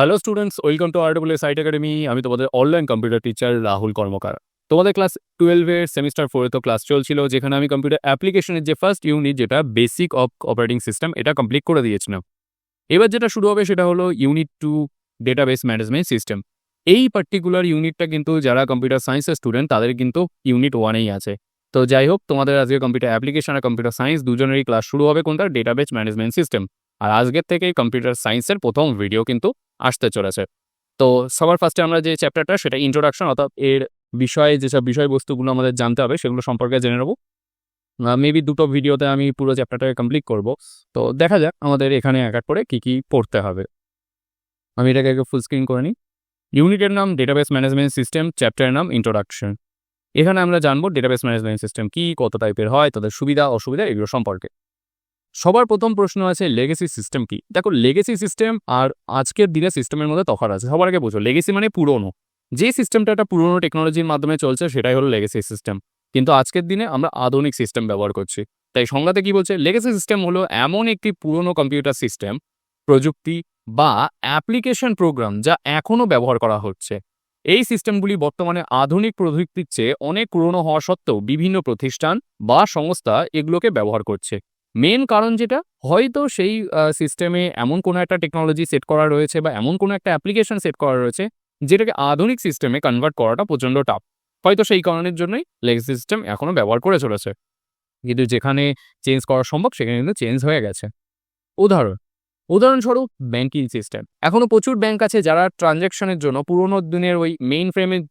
Hello students welcome to RW site academy আমি তোমাদের online computer teacher Rahul Karmakar. তোমাদের class টুয়েলভের semester ফোরে তো ক্লাস চলছিল, যেখানে আমি কম্পিউটার অ্যাপ্লিকেশনের যে ফার্স্ট ইউনিট যেটা বেসিক অফ অপারেটিং সিস্টেম এটা কমপ্লিট করে দিয়েছিলাম। এবার যেটা শুরু হবে সেটা হলো unit two database management system এই পার্টিকুলার ইউনিটটা কিন্তু যারা কম্পিউটার সায়েন্সের স্টুডেন্ট তাদের কিন্তু ইউনিট ওয়ানেই আছে। তো যাই হোক, তোমাদের আজকে কম্পিউটার অ্যাপ্লিকেশন আর কম্পিউটার সায়েন্স দুজনেরই ক্লাস শুরু হবে কোনটা ডেটাবেস ম্যানেজমেন্ট সিস্টেম আর আজকের থেকেই কম্পিউটার সায়েন্সের প্রথম ভিডিও কিন্তু আসতে চলেছে। তো সবার ফার্স্টে আমরা যে চ্যাপ্টারটা সেটা ইন্ট্রোডাকশন অর্থাৎ এর বিষয়ে যেসব বিষয়বস্তুগুলো আমাদের জানতে হবে, সেগুলো সম্পর্কে জেনে নেব। মেবি দুটো ভিডিওতে আমি পুরো চ্যাপ্টারটাকে কমপ্লিট করব। তো দেখা যাক আমাদের এখানে এক এক করে কী কী পড়তে হবে। আমি এটাকে আগে ফুল স্ক্রিন করে নিই। ইউনিটের নাম ডেটাবেস ম্যানেজমেন্ট সিস্টেম চ্যাপ্টারের নাম ইন্ট্রোডাকশন এখানে আমরা জানব ডেটাবেস ম্যানেজমেন্ট সিস্টেম কি, কত টাইপের হয়, তাদের সুবিধা, অসুবিধা, এগুলো সম্পর্কে। সবার প্রথম প্রশ্ন আছে লেগেসি সিস্টেম কি? দেখো লেগেসি সিস্টেম আর আজকের দিনের সিস্টেমের মধ্যে তফাৎ আছে। সবার আগে বোঝো লেগেসি মানে পুরনো। যে সিস্টেমটা একটা পুরনো টেকনোলজির মাধ্যমে চলছে, সেটাই হলো লেগেসি সিস্টেম কিন্তু আজকের দিনে আমরা আধুনিক সিস্টেম ব্যবহার করছি। তাই সংজ্ঞাতে কি বলছে? লেগেসি সিস্টেম হলো এমন একটি পুরনো কম্পিউটার সিস্টেম প্রযুক্তি বা অ্যাপ্লিকেশন প্রোগ্রাম যা এখনও ব্যবহার করা হচ্ছে। এই সিস্টেমগুলি বর্তমানে আধুনিক প্রযুক্তির চেয়ে অনেক পুরনো হওয়া সত্ত্বেও বিভিন্ন প্রতিষ্ঠান বা সংস্থা এগুলোকে ব্যবহার করছে। মেন কারণ যেটা, হয়তো সেই সিস্টেমে এমন কোনো একটা টেকনোলজি সেট করা রয়েছে বা এমন কোনো একটা অ্যাপ্লিকেশন সেট করা রয়েছে, যেটাকে আধুনিক সিস্টেমে কনভার্ট করাটা প্রচণ্ড টাফ হয়তো সেই কারণের জন্যই লেগেসি সিস্টেম এখনও ব্যবহার করে চলেছে। কিন্তু যেখানে চেঞ্জ করা সম্ভব, সেখানে কিন্তু চেঞ্জ হয়ে গেছে। উদাহরণ, উদাহরণস্বরূপ ব্যাঙ্কিং সিস্টেম এখনও প্রচুর ব্যাঙ্ক আছে যারা ট্রানজ্যাকশনের জন্য পুরোনো দিনের ওই মেইন ফ্রেমের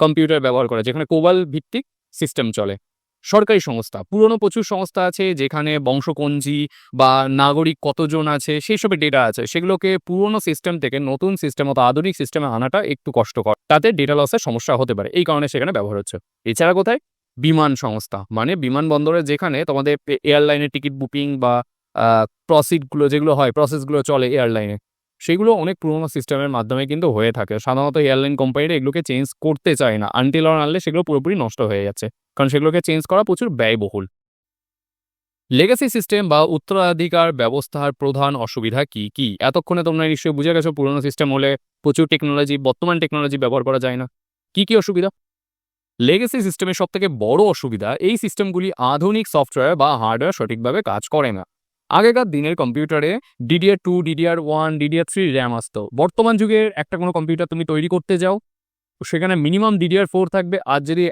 কম্পিউটার ব্যবহার করে, যেখানে কোবাল ভিত্তিক সিস্টেম চলে। সরকারি সংস্থা। পুরনো প্রচুর সংস্থা আছে যেখানে বংশকঞ্জি বা নাগরিক কতজন আছে সেই সবের ডেটা আছে। সেগুলোকে পুরনো সিস্টেম থেকে নতুন সিস্টেম অত আধুনিক সিস্টেমে আনাটা একটু কষ্টকর। তাতে ডেটা লসের সমস্যা হতে পারে। এই কারণে সেখানে ব্যবহার হচ্ছে। এছাড়া কোথায়? বিমান সংস্থা। মানে বিমানবন্দরে যেখানে তোমাদের এয়ারলাইনের টিকিট বুকিং বা প্রসিডগুলো যেগুলো হয় প্রসেসগুলো চলে এয়ারলাইনে সেগুলো অনেক পুরোনো সিস্টেমের মাধ্যমে কিন্তু হয়ে থাকে। সাধারণত এয়ারলাইন কোম্পানিরা এগুলোকে চেঞ্জ করতে চায় না। আনটিল আনলে সেগুলো পুরোপুরি নষ্ট হয়ে যাচ্ছে। কারণ সেগুলোকে চেঞ্জ করা প্রচুর ব্যয়বহুল। লেগাসি সিস্টেম বা উত্তরাধিকার ব্যবস্থার প্রধান অসুবিধা কি? কি? এতক্ষণে তোমরা নিশ্চয়ই বুঝে গেছো পুরনো সিস্টেম হলে প্রচুর টেকনোলজি বর্তমান টেকনোলজি ব্যবহার করা যায় না। কি কি অসুবিধা? লেগেসি সিস্টেমের সব থেকে বড় অসুবিধা, এই সিস্টেমগুলি আধুনিক সফটওয়্যার বা হার্ডওয়্যার সঠিকভাবে কাজ করে না। আগেকার দিনের কম্পিউটারে DDR two DDR one DDR three RAM আসতো। বর্তমান যুগের একটা কোনো কম্পিউটার তুমি তৈরি করতে যাও, সেখানে মিনিমাম ডিডিআর ফোর থাকবে। আর যদি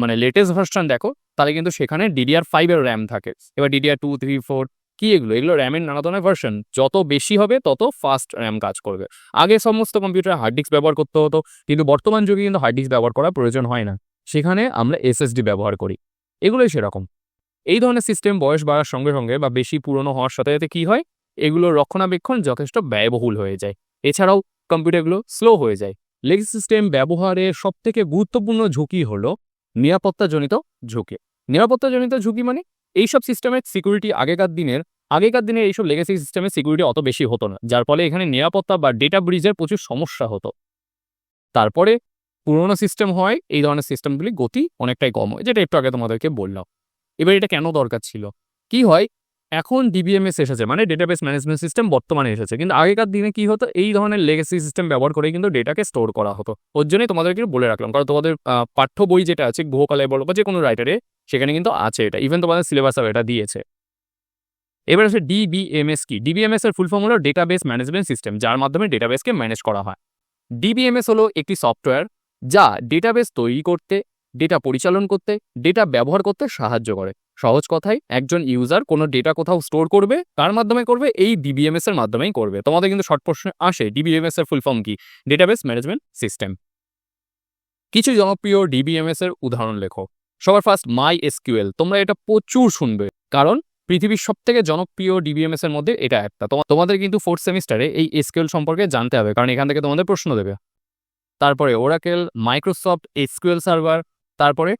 মানে লেটেস্ট ভার্সন দেখো, তাহলে কিন্তু সেখানে ডিডিআর ফাইভের র্যাম থাকে। এবার ডিডিআর টু থ্রি ফোর কি এগুলো? এগুলো র্যামের নানা ধরনের ভার্সন যত বেশি হবে, তত ফাস্ট র্যাম কাজ করবে। আগে সমস্ত কম্পিউটার হার্ড ডিস্ক ব্যবহার করতে হতো, কিন্তু বর্তমান যুগে কিন্তু হার্ড ডিস্ক ব্যবহার করার প্রয়োজন হয় না। সেখানে আমরা এসএসডি ব্যবহার করি। এগুলোই সেরকম। এই ধরনের সিস্টেম বয়স বাড়ার সঙ্গে সঙ্গে বা বেশি পুরনো হওয়ার সাথে সাথে কী হয়? এগুলোর রক্ষণাবেক্ষণ যথেষ্ট ব্যয়বহুল হয়ে যায়। এছাড়াও কম্পিউটারগুলো স্লো হয়ে যায়। লেগ সিস্টেম ব্যবহারের সবথেকে গুরুত্বপূর্ণ ঝুঁকি হলো নিরাপত্তাজনিত ঝুঁকি। নিরাপত্তাজনিত ঝুঁকি মানে এইসব সিস্টেমের সিকিউরিটি আগেকার দিনের আগেকার দিনের এইসব লেগেসি সিস্টেমে সিকিউরিটি অত বেশি হতো না, যার ফলে এখানে নিরাপত্তা বা ডেটা ব্রিজের প্রচুর সমস্যা হতো। তারপরে পুরোনো সিস্টেম হয়, এই ধরনের সিস্টেমগুলি গতি অনেকটাই কম হয়, যেটা একটু আগে তোমাদেরকে বললাম। এবার এটা কেন দরকার ছিল? কি হয়? এখন ডিবিএমএস এসেছে মানে ডেটাবেস ম্যানেজমেন্ট সিস্টেম বর্তমানে এসেছে। কিন্তু আগেকার দিনে কি হতো? এই ধরনের লেগেসি সিস্টেম ব্যবহার করে কিন্তু ডেটাকে স্টোর করা হতো। ওর জন্যই তোমাদেরকে বলে রাখলাম, কারণ তোমাদের পাঠ্য বই যেটা আছে বহুকালে বলো বা যে কোনো রাইটারে সেখানে কিন্তু আছে এটা। ইভেন তোমাদের সিলেবাসও এটা দিয়েছে। এবার আছে ডিবিএমএস কি? ডিবিএমএস এর ফুল ফর্ম হলো ডেটাবেস ম্যানেজমেন্ট সিস্টেম যার মাধ্যমে ডেটাবেসকে ম্যানেজ করা হয়। ডিবিএমএস হলো একটি সফটওয়্যার যা ডেটাবেস তৈরি করতে ডেটা পরিচালন করতে ডেটা ব্যবহার করতে সাহায্য করে। সহজ কথায় একজন ইউজার কোনো ডেটা কোথাও স্টোর করবে কার মাধ্যমে করবে, এই ডিবিএমএস এর মাধ্যমেই করবে। তোমাদের কিন্তু শর্ট প্রশ্নে আসে ডিবিএমএস এর ফুল ফর্ম কি? ডেটাবেস ম্যানেজমেন্ট সিস্টেম কিছু জনপ্রিয় ডিবিএমএস এর উদাহরণ লেখো। সবার ফার্স্ট মাই এসকিউএল তোমরা এটা প্রচুর শুনবে। কারণ, পৃথিবীর সব থেকে জনপ্রিয় ডিবিএমএস এর মধ্যে এটা একটা। তোমাদের কিন্তু ফোর্থ সেমিস্টারে এই এসকিউএল সম্পর্কে জানতে হবে, কারণ এখান থেকে তোমাদের প্রশ্ন দেবে। তারপরে ওরাকেল মাইক্রোসফট এসকিউএল সার্ভার তারপরে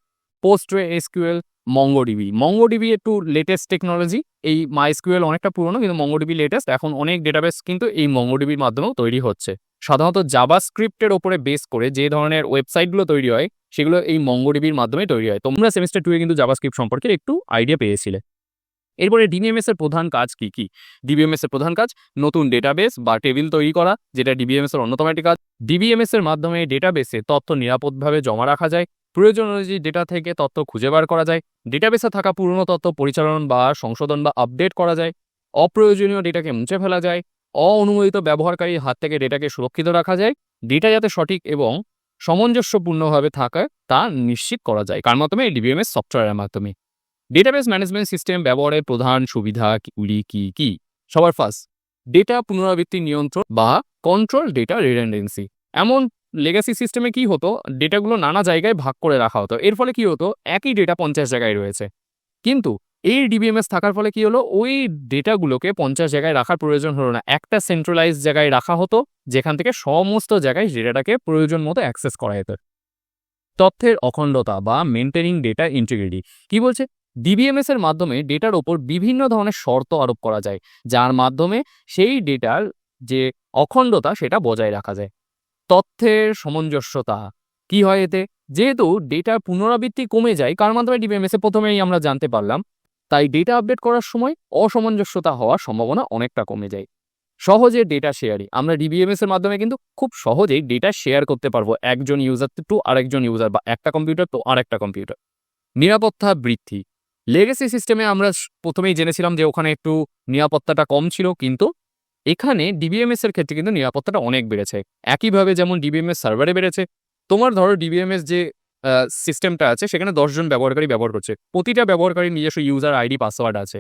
পোস্টওয়ে এসকিউএল মঙ্গোডিবি মঙ্গোডিবি একটু লেটেস্ট টেকনোলজি এই মাইস্কিউএল অনেকটা পুরনো, কিন্তু মঙ্গোডিবি লেটেস্ট এখন অনেক ডেটাবেস কিন্তু এই মঙ্গোডিবির মাধ্যমেও তৈরি হচ্ছে। সাধারণত জাবা স্ক্রিপ্টের ওপরে বেস করে যে ধরনের ওয়েবসাইটগুলো তৈরি হয়, সেগুলো এই মঙ্গোডিবির মাধ্যমে তৈরি হয়। তোমরা সেমিস্টার টুয়ে কিন্তু জাবা স্ক্রিপ্ট সম্পর্কে একটু আইডিয়া পেয়েছিলে। এরপরে ডিবিএমএস এর প্রধান কাজ কি কি? ডিবিএমএস এর প্রধান কাজ, নতুন ডেটাবেস বা টেবিল তৈরি করা, যেটা ডিবিএমএস এর অন্যতম একটি কাজ। ডিবিএমএস এর মাধ্যমে ডেটাবেসে তথ্য নিরাপদভাবে জমা রাখা যায় প্রয়োজন অনুযায়ী ডেটা থেকে তথ্য খুঁজে বার করা যায় ডেটাবেসে থাকা পুরনো তথ্য পরিচালন বা সংশোধন বা আপডেট করা যায়, অপ্রয়োজনীয় ডেটাকে মুছে ফেলা যায়, অঅনুমোদিত ব্যবহারকারীর হাত থেকে ডেটাকে সুরক্ষিত রাখা যায় ডেটা যাতে সঠিক এবং সামঞ্জস্যপূর্ণভাবে থাকে তা নিশ্চিত করা যায়। কার মাধ্যমে? ডিবিএমএস সফটওয়্যারের মাধ্যমে। ডেটাবেস ম্যানেজমেন্ট সিস্টেম ব্যবহারের প্রধান সুবিধা সুবিধাগুলি কি কি? সবার ফার্স্ট ডেটা পুনরাবৃত্তি নিয়ন্ত্রণ বা কন্ট্রোল ডেটা রিডেন্ডেন্সি এমন লেগাসি সিস্টেমে কি হতো? ডেটাগুলো নানা জায়গায় ভাগ করে রাখা হতো। এর ফলে কি হতো? একই ডেটা পঞ্চাশ জায়গায় রয়েছে। কিন্তু এই ডিবিএমএস থাকার ফলে কি হলো? ওই ডেটাগুলোকে পঞ্চাশ জায়গায় রাখার প্রয়োজন হলো না। একটা সেন্ট্রালাইজ জায়গায় রাখা হতো, যেখান থেকে সমস্ত জায়গায় ডেটাটাকে প্রয়োজন মতো অ্যাক্সেস করা যেত। তথ্যের অখণ্ডতা বা মেনটেনিং ডেটা ইন্টিগ্রিটি কি বলছে? ডিবিএমএস এর মাধ্যমে ডেটার ওপর বিভিন্ন ধরনের শর্ত আরোপ করা যায়, যার মাধ্যমে সেই ডেটার যে অখণ্ডতা, সেটা বজায় রাখা যায়। তথ্যের সামঞ্জস্যতা। কি হয় এতে? যেহেতু ডেটার পুনরাবৃত্তি কমে যায়, কার মাধ্যমে ডিবিএমএস প্রথমেই আমরা জানতে পারলাম, তাই ডেটা আপডেট করার সময় অসামঞ্জস্যতা হওয়ার সম্ভাবনা অনেকটা কমে যায়। সহজে ডেটা শেয়ারিং আমরা ডিবিএমএস এর মাধ্যমে কিন্তু খুব সহজেই ডেটা শেয়ার করতে পারব একজন ইউজার টু আরেকজন ইউজার বা একটা কম্পিউটার তো আরেকটা কম্পিউটার নিরাপত্তা বৃদ্ধি লেগেসি সিস্টেমে আমরা প্রথমেই জেনেছিলাম যে ওখানে একটু নিরাপত্তাটা কম ছিল, কিন্তু এখানে ডিবিএমএস এর ক্ষেত্রে কিন্তু নিরাপত্তাটা অনেক বেড়েছে। একইভাবে যেমন ডিবিএমএস সার্ভারে বেড়েছে, তোমার ধরো ডিবিএমএস যে সিস্টেমটা আছে, সেখানে দশজন ব্যবহারকারী ব্যবহার করছে। প্রতিটা ব্যবহারকারীর নিজস্ব ইউজার আইডি পাসওয়ার্ড আছে।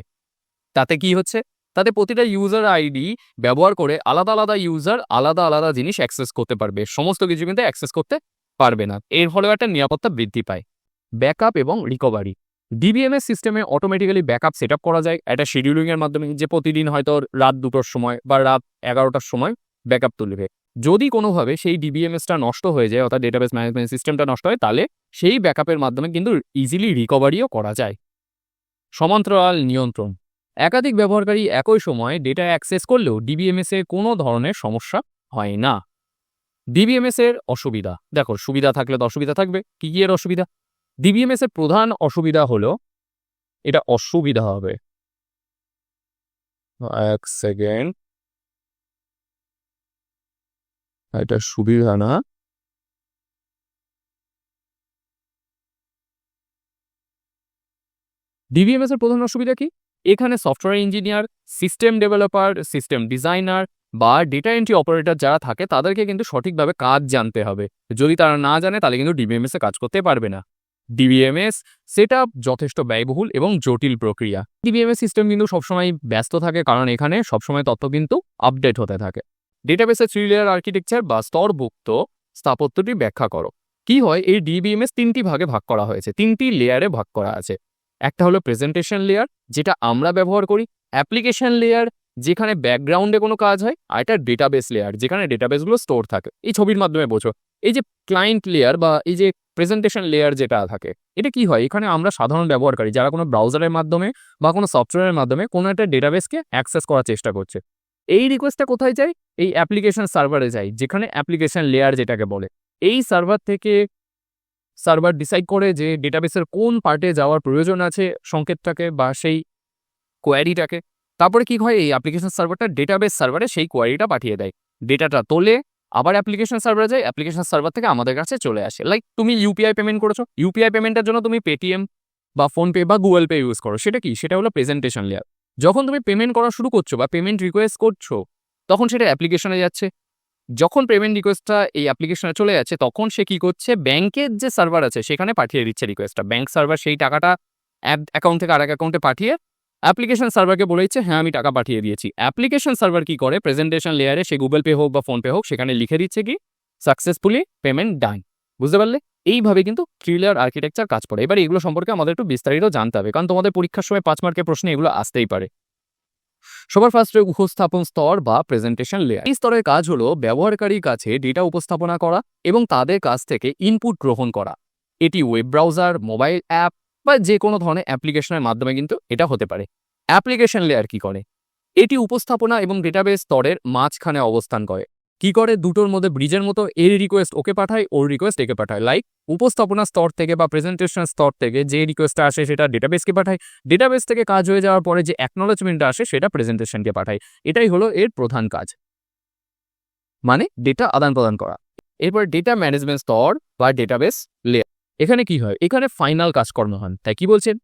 তাতে কি হচ্ছে? তাতে প্রতিটা ইউজার আইডি ব্যবহার করে আলাদা আলাদা ইউজার আলাদা আলাদা জিনিস অ্যাক্সেস করতে পারবে। সমস্ত কিছু কিন্তু অ্যাক্সেস করতে পারবে না। এর ফলেও একটা নিরাপত্তা বৃদ্ধি পায়। ব্যাকআপ এবং রিকভারি ডিবিএমএস সিস্টেমে অটোমেটিক্যালি ব্যাকআপ সেট করা যায়। একটা শিডিউলিং এর মাধ্যমে যে প্রতিদিন হয়তো রাত দুটোর সময় বা রাত এগারোটার সময় ব্যাকআপ তুলবে। যদি কোনোভাবে সেই ডিবিএমএসটা নষ্ট হয়ে যায়, অর্থাৎ ডেটাবেস ম্যানেজমেন্ট সিস্টেমটা নষ্ট হয়, তাহলে সেই ব্যাকআপের মাধ্যমে কিন্তু ইজিলি রিকভারিও করা যায়। সমান্তরাল নিয়ন্ত্রণ। একাধিক ব্যবহারকারী একই সময়ে ডেটা অ্যাক্সেস করলেও ডিবিএমএস কোনো ধরনের সমস্যা হয় না। ডিবিএমএস এর অসুবিধা। দেখো, সুবিধা থাকলে তো অসুবিধা থাকবে। কি কি এর অসুবিধা? ডিবিএমএস এর প্রধান অসুবিধা হলো, এটা অসুবিধা হবে। এক সেকেন্ড। এটা সুবিধা না। ডিবিএমএস এর প্রধান অসুবিধা কি? এখানে software engineer system developer system designer বা ডেটা এন্ট্রি অপারেটর যারা থাকে, তাদেরকে কিন্তু সঠিকভাবে কাজ জানতে হবে। যদি তারা না জানে, তাহলে কিন্তু ডিবিএমএস এ কাজ করতে পারবে না। ডিবিএমএস সেট যথেষ্ট ব্যয়বহুল এবং জটিল প্রক্রিয়া। ডিবিএমএস সিস্টেম কিন্তু সবসময় ব্যস্ত থাকে কারণ এখানে সবসময় তথ্য কিন্তু আপডেট হতে থাকে। ডেটাবেসের থ্রি লেয়ার আর্কিটেকচার বা স্তরভুক্ত স্থাপত্যটি ব্যাখ্যা করো। কি হয়? এই ডিবিএমএস তিনটি ভাগে ভাগ করা হয়েছে। তিনটি লেয়ারে ভাগ করা আছে। একটা হলো প্রেজেন্টেশন লেয়ার যেটা আমরা ব্যবহার করি। অ্যাপ্লিকেশন লেয়ার যেখানে ব্যাকগ্রাউন্ডে কোনো কাজ হয় আর এটা ডেটাবেস লেয়ার যেখানে ডেটাবেসগুলো স্টোর থাকে। এই ছবির মাধ্যমে বোঝো। এই যে ক্লায়েন্ট লেয়ার বা এই যে প্রেজেন্টেশন লেয়ার যেটা থাকে, এটা কি হয়? এখানে আমরা সাধারণ ব্যবহারকারী, যারা কোনো ব্রাউজারের মাধ্যমে বা কোনো সফটওয়্যারের মাধ্যমে কোনো একটা ডেটাবেসকে অ্যাক্সেস করার চেষ্টা করছে। এই রিকোয়েস্টটা কোথায় যায়? এই অ্যাপ্লিকেশন সার্ভারে যায়, যেখানে অ্যাপ্লিকেশন লেয়ার যেটাকে বলে। এই সার্ভার থেকে সার্ভার ডিসাইড করে যে ডেটাবেসের কোন পার্টে যাওয়ার প্রয়োজন আছে সংকেতটাকে বা সেই কোয়ারিটাকে তারপরে কি হয়? এই অ্যাপ্লিকেশন সার্ভারটা ডেটাবেস সার্ভারে সেই কোয়ারিটা পাঠিয়ে দেয়। ডেটাটা তোলে, আবার অ্যাপ্লিকেশন সার্ভারে যায় অ্যাপ্লিকেশন সার্ভার থেকে আমাদের কাছে চলে আসে। লাইক তুমি ইউপিআই পেমেন্ট করেছ। ইউপিআই পেমেন্টের জন্য তুমি পেটিএম বা ফোনপে বা গুগল পে ইউজ করো। সেটা কি? সেটা হলো প্রেজেন্টেশন লেয়ার যখন তুমি পেমেন্ট করা শুরু করছ বা পেমেন্ট রিকোয়েস্ট করছ, তখন সেটা অ্যাপ্লিকেশনে যাচ্ছে। যখন পেমেন্ট রিকোয়েস্টটা এই অ্যাপ্লিকেশনে চলে যাচ্ছে, তখন সে কি করছে? ব্যাংকের যে সার্ভার আছে, সেখানে পাঠিয়ে দিচ্ছে রিকোয়েস্টটা ব্যাংক সার্ভার সেই টাকাটা অ্যাপ অ্যাকাউন্ট থেকে আরেক অ্যাকাউন্টে পাঠিয়ে অ্যাপ্লিকেশন সার্ভারকে বলে দিচ্ছে হ্যাঁ আমি টাকা পাঠিয়ে দিয়েছি। অ্যাপ্লিকেশন সার্ভার কি করে? প্রেজেন্টেশন লেয়ারে সে গুগল পে হোক বা ফোনপে হোক, সেখানে লিখে দিচ্ছে কি? সাকসেসফুলি পেমেন্ট ডান বুঝতে পারলে? এইভাবে কিন্তু থ্রি লেয়ার আর্কিটেকচার কাজ করে। এবার এগুলো সম্পর্কে আমাদের একটু বিস্তারিত জানতে হবে, কারণ তোমাদের পরীক্ষার সময় পাঁচ মার্কের প্রশ্নে এগুলো আসতেই পারে। সবার ফার্স্টে উপস্থাপন স্তর বা প্রেজেন্টেশন লেয়ার এই স্তরের কাজ হলো ব্যবহারকারীর কাছে ডেটা উপস্থাপনা করা এবং তাদের কাছ থেকে ইনপুট গ্রহণ করা। এটি ওয়েব ব্রাউজার মোবাইল অ্যাপ বা যে কোনো ধরনের অ্যাপ্লিকেশনের মাধ্যমে কিন্তু এটা হতে পারে। অ্যাপ্লিকেশন লেয়ার কি করে? এটি উপস্থাপনা এবং ডেটাবেস স্তরের মাঝখানে অবস্থান করে। কি করে? দুটোর মধ্যে ব্রিজের মতো এর রিকোয়েস্ট ওকে পাঠায়, ওর রিকোয়েস্ট একে পাঠায়। লাইক উপস্থাপনা স্তর থেকে বা প্রেজেন্টেশন স্তর থেকে যে রিকোয়েস্টটা আসে সেটা ডেটাবেসকে পাঠায়। ডেটাবেস থেকে কাজ হয়ে যাওয়ার পরে যে অ্যাকনোলজমেন্টটা আসে সেটা প্রেজেন্টেশনকে পাঠায়। এটাই হলো এর প্রধান কাজ। মানে ডেটা আদান প্রদান করা। এরপর ডেটা ম্যানেজমেন্ট স্তর বা ডেটাবেস লেয়ার এখানে কি হয়? এখানে ফাইনাল কাজকর্ম হন তাই কি বলছেন?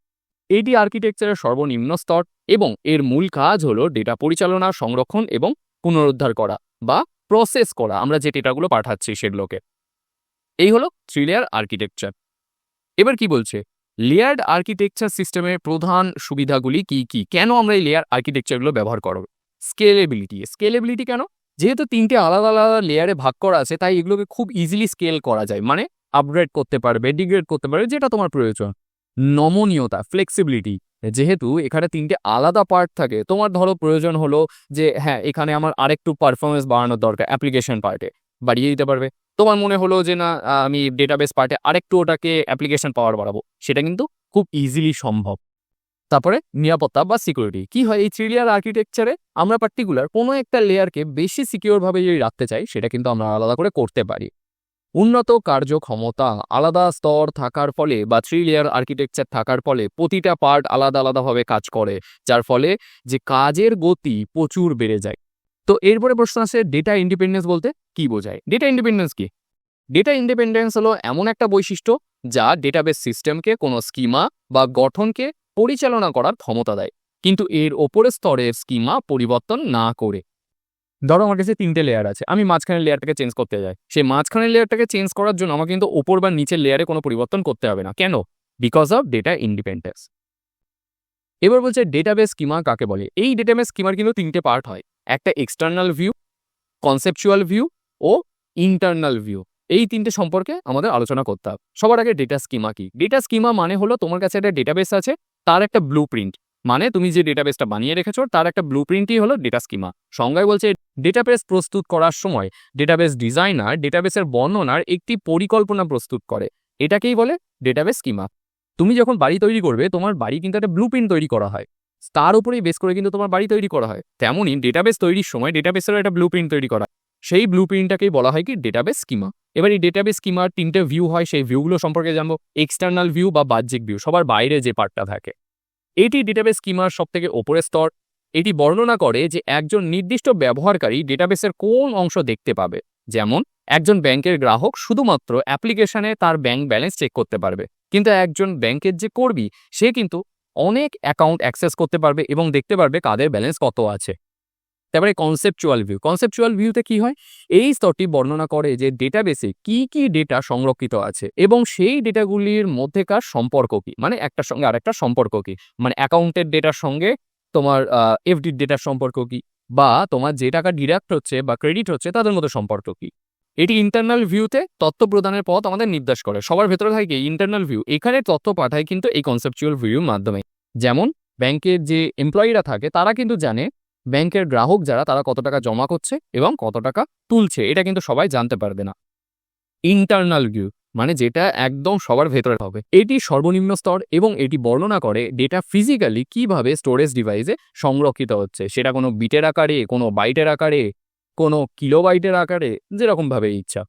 এটি আর্কিটেকচারের সর্বনিম্ন স্তর এবং এর মূল কাজ হলো ডেটা পরিচালনা, সংরক্ষণ এবং পুনরুদ্ধার করা বা প্রসেস করা। আমরা যে ডেটাগুলো পাঠাচ্ছি সেগুলোকে। এই হলো থ্রি লেয়ার আর্কিটেকচার এবার কি বলছে? লেয়ার্ড আর্কিটেকচার সিস্টেমের প্রধান সুবিধাগুলি কি কি? কেন আমরা এই লেয়ার আর্কিটেকচারগুলো ব্যবহার করব? স্কেলেবিলিটি স্কেলেবিলিটি কেন? যেহেতু তিনটে আলাদা আলাদা লেয়ারে ভাগ করা আছে, তাই এগুলোকে খুব ইজিলি স্কেল করা যায়। মানে আপগ্রেড করতে পারবে ডিগ্রেড করতে পারবে, যেটা তোমার প্রয়োজন। নমনীয়তা ফ্লেক্সিবিলিটি যেহেতু এখানে তিনটে আলাদা পার্ট থাকে, তোমার ধরো প্রয়োজন হলো যে হ্যাঁ এখানে আমার আরেকটু পারফরমেন্স বাড়ানোর দরকার অ্যাপ্লিকেশন পার্টে বাড়িয়ে দিতে পারবে। তোমার মনে হলো যে, না আমি ডেটাবেস পার্টে আরেকটু ওটাকে অ্যাপ্লিকেশন পাওয়ার বাড়াবো, সেটা কিন্তু খুব ইজিলি সম্ভব। তারপরে নিরাপত্তা বা সিকিউরিটি কি হয় এই থ্রি লেয়ার আর্কিটেকচারে আমরা পার্টিকুলার কোনো একটা লেয়ারকে বেশি সিকিউরভাবে যদি রাখতে চাই, সেটা কিন্তু আমরা আলাদা করে করতে পারি। উন্নত কার্যক্ষমতা আলাদা স্তর থাকার ফলে বা থ্রি লেয়ার আর্কিটেকচার থাকার ফলে প্রতিটা পার্ট আলাদা আলাদাভাবে কাজ করে, যার ফলে যে কাজের গতি প্রচুর বেড়ে যায়। তো এরপরে প্রশ্ন আছে ডেটা ইন্ডিপেন্ডেন্স বলতে কি বোঝায়? ডেটা ইন্ডিপেন্ডেন্স কি? ডেটা ইন্ডিপেন্ডেন্স হলো এমন একটা বৈশিষ্ট্য যা ডেটাবেস সিস্টেমকে কোনো স্কিমা বা গঠনকে পরিচালনা করার ক্ষমতা দেয়, কিন্তু এর ওপরের স্তরের স্কিমা পরিবর্তন না করে। ধরো আমার কাছে তিনটে লেয়ার আছে, আমি মাঝখানের লেয়ারটাকে চেঞ্জ করতে যাই। সেই মাঝখানের লেয়ারটাকে চেঞ্জ করার জন্য আমাকে কিন্তু ওপর বা নিচের লেয়ারে কোনো পরিবর্তন করতে হবে না। কেন? বিকজ অফ ডেটা ইন্ডিপেন্ডেন্স এবার বলছে ডেটাবেস স্কিমা কাকে বলে? এই ডেটাবেস স্কিমার কিন্তু তিনটে পার্ট হয়। একটা এক্সটার্নাল ভিউ কনসেপচুয়াল ভিউ ও ইন্টারনাল ভিউ এই তিনটে সম্পর্কে আমাদের আলোচনা করতে হবে। সবার আগে ডেটা স্কিমা কি? ডেটা স্কিমা মানে হলো তোমার কাছে একটা ডেটাবেস আছে, তার একটা ব্লু প্রিন্ট মানে তুমি যে ডেটাবেসটা বানিয়ে রেখেছো, তার একটা ব্লু প্রিন্টই হলো ডেটা স্কিমা সংজ্ঞায় বলছে ডেটাবেস প্রস্তুত করার সময় ডেটাবেস ডিজাইনার ডেটাবেসের বর্ণনার একটি পরিকল্পনা প্রস্তুত করে। এটাকেই বলে ডেটাবেস স্কিমা তুমি যখন বাড়ি তৈরি করবে, তোমার বাড়ি কিন্তু একটা ব্লু প্রিন্ট তৈরি করা হয়। তার উপরেই বেস করে কিন্তু তোমার বাড়ি তৈরি করা হয়। তেমনই ডেটাবেস তৈরির সময় ডেটাবেসেরও একটা ব্লু প্রিন্ট তৈরি করা। সেই ব্লু প্রিন্টটাকেই বলা হয় কি? ডেটাবেস স্কিমা এবার এই ডেটাবেস স্কিমার তিনটে ভিউ হয়, সেই ভিউগুলো সম্পর্কে জানব। এক্সটার্নাল ভিউ বা বাহ্যিক ভিউ সবার বাইরে যে পার্টটা থাকে। এটি ডেটাবেস স্কিমার সব থেকে ওপরের স্তর। এটি বর্ণনা করে যে একজন নির্দিষ্ট ব্যবহারকারী ডেটাবেসের কোন অংশ দেখতে পাবে। যেমন, একজন ব্যাংকের গ্রাহক শুধুমাত্র অ্যাপ্লিকেশনে তার ব্যাংক ব্যালেন্স চেক করতে পারবে। কিন্তু একজন ব্যাংকের যে কর্মী, সে কিন্তু অনেক অ্যাকাউন্ট অ্যাক্সেস করতে পারবে এবং দেখতে পারবে কাদের ব্যালেন্স কত আছে। তারপরে কনসেপচুয়াল ভিউ কনসেপচুয়াল ভিউতে কি হয়? এই স্তরটি বর্ণনা করে যে ডেটাবেসে কি কি ডেটা সংরক্ষিত আছে এবং সেই ডেটাগুলির মধ্যেকার সম্পর্ক কি? মানে একটার সঙ্গে আরেকটা সম্পর্ক কি? মানে অ্যাকাউন্টের ডেটার সঙ্গে তোমার এফডির ডেটার সম্পর্ক কি? বা তোমার যে টাকা ডিডাক্ট হচ্ছে বা ক্রেডিট হচ্ছে তাদের মধ্যে সম্পর্ক কি? এটি ইন্টারনাল ভিউতে তথ্য প্রদানের পথ আমাদের নির্দেশ করে। সবার ভেতরে থাকে ইন্টারনাল ভিউ এখানে তথ্য পাঠায় কিন্তু এই কনসেপচুয়াল ভিউর মাধ্যমে। যেমন ব্যাংকের যে এমপ্লয়িরা থাকে, তারা কিন্তু জানে ব্যাংকের গ্রাহক যারা, তারা কত টাকা জমা করছে এবং কত টাকা তুলছে, এটা কিন্তু সবাই জানতে পারবে না। ইন্টারনাল ভিউ মানে যেটা একদম সবার ভেতরে হবে। এটি সর্বনিম্ন স্তর এবং এটি বর্ণনা করে ডেটা ফিজিক্যালি কীভাবে স্টোরেজ ডিভাইসে সংরক্ষিত হচ্ছে। সেটা কোনো বিটের আকারে, কোনো বাইটের আকারে, কোনো কিলোবাইটের আকারে যেরকমভাবে ইচ্ছা।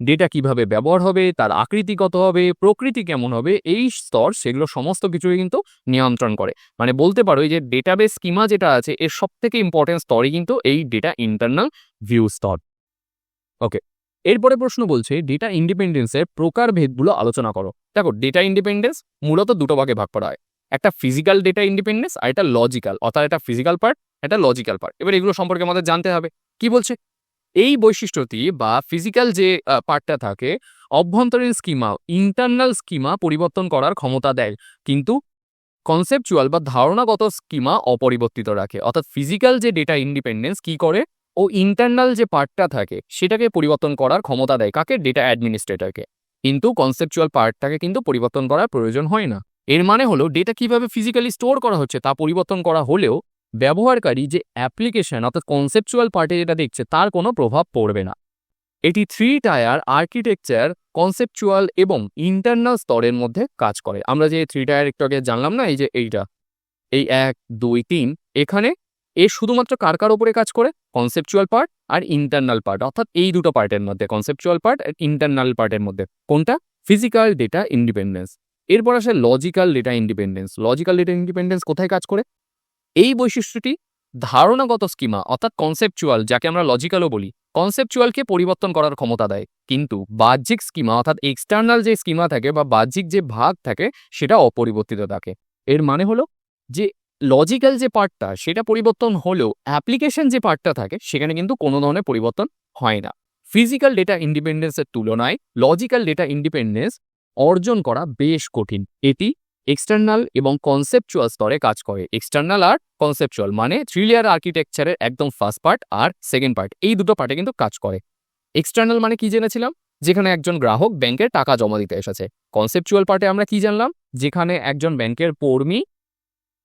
ডেটা কীভাবে ব্যবহার হবে, তার আকৃতি কত হবে, প্রকৃতি কেমন হবে, এই স্তর সেগুলো সমস্ত কিছুই কিন্তু নিয়ন্ত্রণ করে। মানে বলতে পারো যে ডেটাবেস স্কিমা যেটা আছে, এর সব থেকে ইম্পর্টেন্ট স্তরই কিন্তু এই ডেটা ইন্টারনাল ভিউ স্তর। ওকে এরপরে প্রশ্ন বলছে ডেটা ইন্ডিপেন্ডেন্সের প্রকারভেদগুলো আলোচনা করো। দেখো ডেটা ইন্ডিপেন্ডেন্স মূলত দুটো ভাগে ভাগ করা হয়। একটা ফিজিক্যাল ডেটা ইন্ডিপেন্ডেন্স আর একটা লজিক্যাল অর্থাৎ একটা ফিজিক্যাল পার্ট একটা লজিক্যাল পার্ট এবার এগুলো সম্পর্কে আমাদের জানতে হবে। কি বলছে? এই বৈশিষ্ট্যটি বা ফিজিক্যাল যে পার্টটা থাকে, অভ্যন্তরীণ স্কিমা ইন্টারনাল স্কিমা পরিবর্তন করার ক্ষমতা দেয়। কিন্তু কনসেপচুয়াল বা ধারণাগত স্কিমা অপরিবর্তিত রাখে। অর্থাৎ ফিজিক্যাল যে ডেটা ইন্ডিপেন্ডেন্স কি করে? ও ইন্টারনাল যে পার্টটা থাকে, সেটাকে পরিবর্তন করার ক্ষমতা দেয় কাকে? ডেটা অ্যাডমিনিস্ট্রেটরকে কিন্তু কনসেপচুয়াল পার্টটাকে কিন্তু পরিবর্তন করার প্রয়োজন হয় না। এর মানে হলো ডেটা কীভাবে ফিজিক্যালি স্টোর করা হচ্ছে তা পরিবর্তন করা হলেও ব্যবহারকারী যে অ্যাপ্লিকেশন অর্থাৎ কনসেপচুয়াল পার্টে যেটা দেখছে, তার কোনো প্রভাব পড়বে না। এটি থ্রি টায়ার আর্কিটেকচার কনসেপচুয়াল এবং ইন্টারনাল স্তরের মধ্যে কাজ করে। আমরা যে থ্রি টায়ার একটু আগে জানলাম না, এই যে এইটা। এই এক, দুই, তিন, এখানে এ শুধুমাত্র কার কার ওপরে কাজ করে? কনসেপচুয়াল পার্ট আর ইন্টারনাল পার্ট অর্থাৎ এই দুটো পার্টের মধ্যে কনসেপচুয়াল পার্ট আর ইন্টারনাল পার্টের মধ্যে। কোনটা? ফিজিক্যাল ডেটা ইন্ডিপেন্ডেন্স এরপর আসে logical data independence logical data independence কোথায় কাজ করে? এই বৈশিষ্ট্যটি ধারণাগত স্কিমা অর্থাৎ কনসেপচুয়াল যাকে আমরা লজিক্যালও বলি কনসেপচুয়ালকে পরিবর্তন করার ক্ষমতা দেয়। কিন্তু বাহ্যিক স্কিমা অর্থাৎ এক্সটার্নাল যে স্কিমা থাকে বা বাহ্যিক যে ভাগ থাকে, সেটা অপরিবর্তিত থাকে। এর মানে হলো যে লজিক্যাল যে পার্টটা সেটা পরিবর্তন হলেও অ্যাপ্লিকেশন যে পার্টটা থাকে, সেখানে কিন্তু কোনো ধরনের পরিবর্তন হয় না। ফিজিক্যাল ডেটা ইন্ডিপেন্ডেন্সের তুলনায় লজিক্যাল ডেটা ইন্ডিপেন্ডেন্স অর্জন করা বেশ কঠিন। এটি এক্সটার্নাল এবং কনসেপচুয়াল স্তরে কাজ করে। এক্সটার্নাল আর কনসেপচুয়াল মানে থ্রি লেয়ার আর্কিটেকচারের একদম ফার্স্ট পার্ট আর সেকেন্ড পার্ট এই দুটো পার্টে কিন্তু কাজ করে। এক্সটার্নাল মানে কি জেনেছিলাম? যেখানে একজন গ্রাহক ব্যাংকে টাকা জমা দিতে এসেছে। কনসেপচুয়াল পার্টে আমরা কি জানলাম? যেখানে একজন ব্যাংকের কর্মী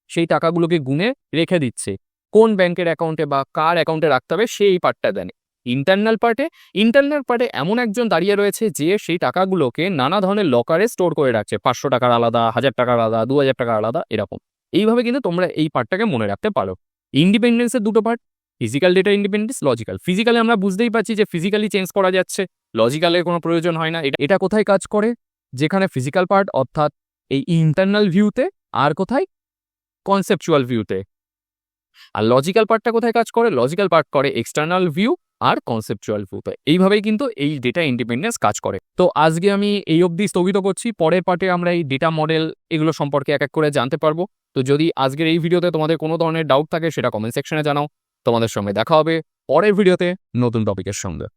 সেই টাকাগুলোকে গুনে রেখে দিচ্ছে। কোন ব্যাংকের অ্যাকাউন্টে বা কার অ্যাকাউন্টে রাখতে হবে সেই পার্টটা দেন। ইন্টারনাল পার্টে ইন্টারনাল পার্টে এমন একজন দাঁড়িয়ে রয়েছে যে সেই টাকাগুলোকে নানা ধরনের লকারে স্টোর করে রাখছে। পাঁচশো টাকার আলাদা, হাজার টাকার আলাদা, দু হাজার টাকার আলাদা, এরকম। এইভাবে কিন্তু তোমরা এই পার্টটাকে মনে রাখতে পারো। ইন্ডিপেন্ডেন্সের দুটো part physical data independence logical physically আমরা বুঝতেই পারছি যে ফিজিক্যালি চেঞ্জ করা যাচ্ছে। লজিক্যালের কোনো প্রয়োজন হয় না। এটা কোথায় কাজ করে? যেখানে ফিজিক্যাল পার্ট অর্থাৎ এই ইন্টারনাল ভিউতে আর কোথায়? কনসেপচুয়াল ভিউতে আর লজিক্যাল পার্টটা কোথায় কাজ করে? লজিক্যাল পার্ট করে এক্সটার্নাল ভিউ আর কনসেপচুয়াল ভিউতে এইভাবেই কিন্তু এই ডেটা ইন্ডিপেন্ডেন্স কাজ করে। তো আজকে আমি এই অবধি স্থগিত করছি। পরের পার্টে আমরা এই ডেটা মডেল এগুলো সম্পর্কে এক এক করে জানতে পারব। তো যদি আজকের এই ভিডিওতে তোমাদের কোনো ধরনের ডাউট থাকে, সেটা কমেন্ট সেকশনে জানাও। তোমাদের সঙ্গে দেখা হবে পরের ভিডিওতে নতুন টপিকের সঙ্গে।